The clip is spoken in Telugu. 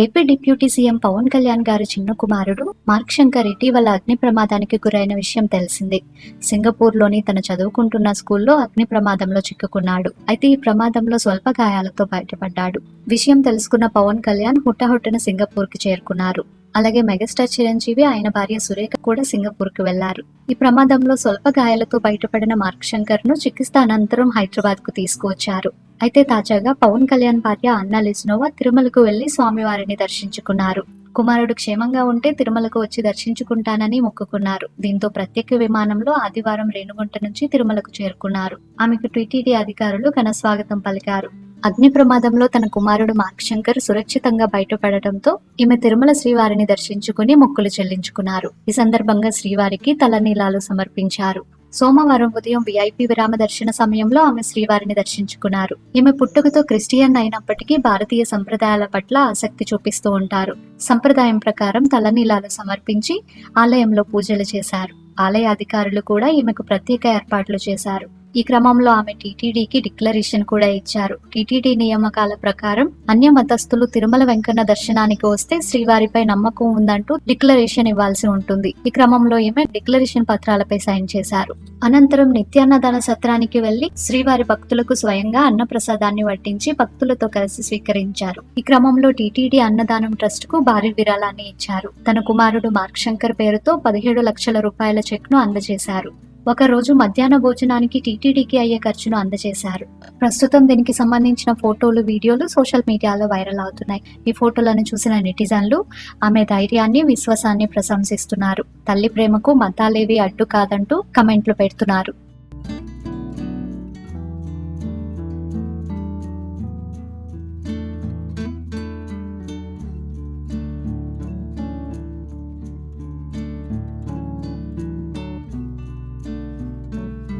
AP deputy CM Pawan Kalyan గారి చిన్న కుమారుడు మార్క్ శంకర్ ఇటీవల అగ్ని ప్రమాదానికి గురైన విషయం తెలిసిందే. సింగపూర్లోని తన చదువుకుంటున్న స్కూల్లో అగ్ని ప్రమాదంలో చిక్కుకున్నాడు. అయితే ఈ ప్రమాదంలో స్వల్ప గాయాలతో బయటపడ్డాడు. విషయం తెలుసుకున్న పవన్ కళ్యాణ్ హుట్టహుట్టన సింగపూర్కి చేరుకున్నారు. అలాగే మెగాస్టార్ చిరంజీవి ఆయన భార్య సురేఖ కూడా సింగపూర్కి వెళ్ళారు. ఈ ప్రమాదంలో స్వల్ప గాయాలతో బయటపడిన మార్క్ శంకర్ను చికిత్స అనంతరం హైదరాబాద్కు తీసుకువచ్చారు. అయితే తాజాగా పవన్ కళ్యాణ్ భార్య అన్నా లిస్నోవా తిరుమలకు వెళ్ళి స్వామివారిని దర్శించుకున్నారు. కుమారుడు క్షేమంగా ఉంటే తిరుమలకు వచ్చి దర్శించుకుంటానని మొక్కుకున్నారు. దీంతో ప్రత్యేక విమానంలో ఆదివారం రేణుగుంట నుంచి తిరుమలకు చేరుకున్నారు. ఆమెకు టీటీడీ అధికారులు ఘన స్వాగతం పలికారు. అగ్ని ప్రమాదంలో తన కుమారుడు మార్క్ శంకర్ సురక్షితంగా బయటపడటంతో ఈమె తిరుమల శ్రీవారిని దర్శించుకుని మొక్కులు చెల్లించుకున్నారు. ఈ సందర్భంగా శ్రీవారికి తలనీలాలు సమర్పించారు. సోమవారం ఉదయం విఐపి విరామ దర్శన సమయంలో ఆమె శ్రీవారిని దర్శించుకున్నారు. ఈమె పుట్టుకతో క్రిస్టియన్ అయినప్పటికీ భారతీయ సంప్రదాయాల పట్ల ఆసక్తి చూపిస్తూ ఉంటారు. సంప్రదాయం ప్రకారం తలనీలాలు సమర్పించి ఆలయంలో పూజలు చేశారు. ఆలయ అధికారులు కూడా ఈమెకు ప్రత్యేక ఏర్పాట్లు చేశారు. ఈ క్రమంలో ఆమె టీటీడీకి డిక్లరేషన్ కూడా ఇచ్చారు. టీటీడీ నియామకాల ప్రకారం అన్య మతస్థులు తిరుమల వెంకన్న దర్శనానికి వస్తే శ్రీవారిపై నమ్మకం ఉందంటూ డిక్లరేషన్ ఇవ్వాల్సి ఉంటుంది. ఈ క్రమంలో ఈమె డిక్లరేషన్ పత్రాలపై సైన్ చేశారు. అనంతరం నిత్యాన్నదాన సత్రానికి వెళ్ళి శ్రీవారి భక్తులకు స్వయంగా అన్నప్రసాదాన్ని వడ్డించి భక్తులతో కలిసి స్వీకరించారు. ఈ క్రమంలో టీటీడీ అన్నదానం ట్రస్ట్కు భారీ విరాళాన్ని ఇచ్చారు. తన కుమారుడు మార్క్ శంకర్ పేరుతో పదిహేడు లక్షల రూపాయల చెక్ను అందజేశారు. ఒక రోజు మధ్యాహ్న భోజనానికి టీటీడీకి అయ్యే ఖర్చును అందజేశారు. ప్రస్తుతం దీనికి సంబంధించిన ఫోటోలు వీడియోలు సోషల్ మీడియాలో వైరల్ అవుతున్నాయి. ఈ ఫోటోలను చూసిన నెటిజన్లు ఆమె ధైర్యాన్ని విశ్వాసాన్ని ప్రశంసిస్తున్నారు. తల్లి ప్రేమకు మతాలేవి అడ్డు కాదంటూ కమెంట్లు పెడుతున్నారు.